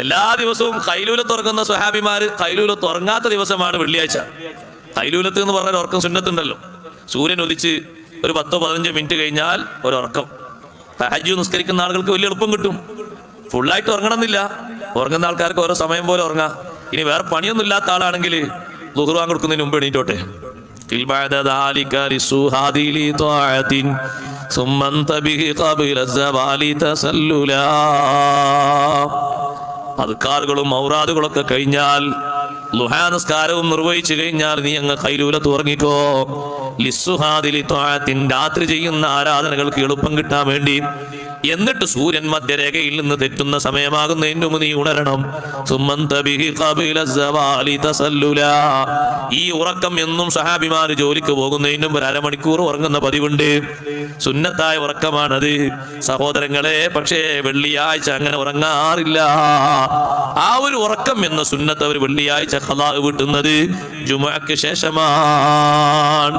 എല്ലാ ദിവസവും കൈലൂലത്ത് ഉറങ്ങുന്ന സ്വഹാബിമാര് കൈലൂലത്ത് ഉറങ്ങാത്ത ദിവസമാണ് വെള്ളിയാഴ്ച കൈലൂലത്ത് എന്ന് പറഞ്ഞാൽ ഉറക്കം സുന്നത്തുണ്ടല്ലോ സൂര്യൻ ഉദിച്ച് ഒരു പത്തോ പതിനഞ്ചോ മിനിറ്റ് കഴിഞ്ഞാൽ ഒരു ഉറക്കം ഹജ്ജു നിസ്കരിക്കുന്ന ആളുകൾക്ക് വലിയ എളുപ്പം കിട്ടും ഫുള്ളായിട്ട് ഉറങ്ങണമെന്നില്ല ഉറങ്ങുന്ന ആൾക്കാർക്ക് ഓരോ സമയം പോലെ ഉറങ്ങാം ഇനി വേറെ പണിയൊന്നും ഇല്ലാത്ത ആളാണെങ്കിൽ ലുഹുറാൻ കൊടുക്കുന്നതിന് മുമ്പ് എണീറ്റോട്ടെ فيل بعد ذلك للسهاد لطاعة ثم انتبه قبل الزوال تسللا അദ്കാറുകളും ഔറാദുകളൊക്കെ കഴിഞ്ഞാൽ ലുഹാനസ്കാരവും നിർവഹിച്ചു കഴിഞ്ഞാൽ നീ അങ്ങ് കൈലൂലത്ത് ഉറങ്ങിക്കോ. ലിസ്സുഹാദിലി രാത്രി ചെയ്യുന്ന ആരാധനകൾക്ക് എളുപ്പം കിട്ടാൻ വേണ്ടി എന്നിട്ട് സൂര്യൻ മധ്യരേഖയിൽ നിന്ന് തെറ്റുന്ന സമയമാകുന്നതിന് മുമ്പ് നീ ഉണരണം. ഈ ഉറക്കം എന്നും സഹാബിമാർ ജോലിക്ക് പോകുന്നതിന് ഒരു അരമണിക്കൂർ ഉറങ്ങുന്ന പതിവുണ്ട്. സുന്നത്തായ ഉറക്കമാണത്. സഹോദരങ്ങളെ പക്ഷേ വെള്ളിയാഴ്ച അങ്ങനെ ഉറങ്ങാറില്ല. ആ ഒരു ഉറക്കം എന്ന സുന്നത്ത് അവർ വെള്ളിയാഴ്ച ഖലാ വീട്ടുന്നത് ജുമഅക്ക് ശേഷമാണ്.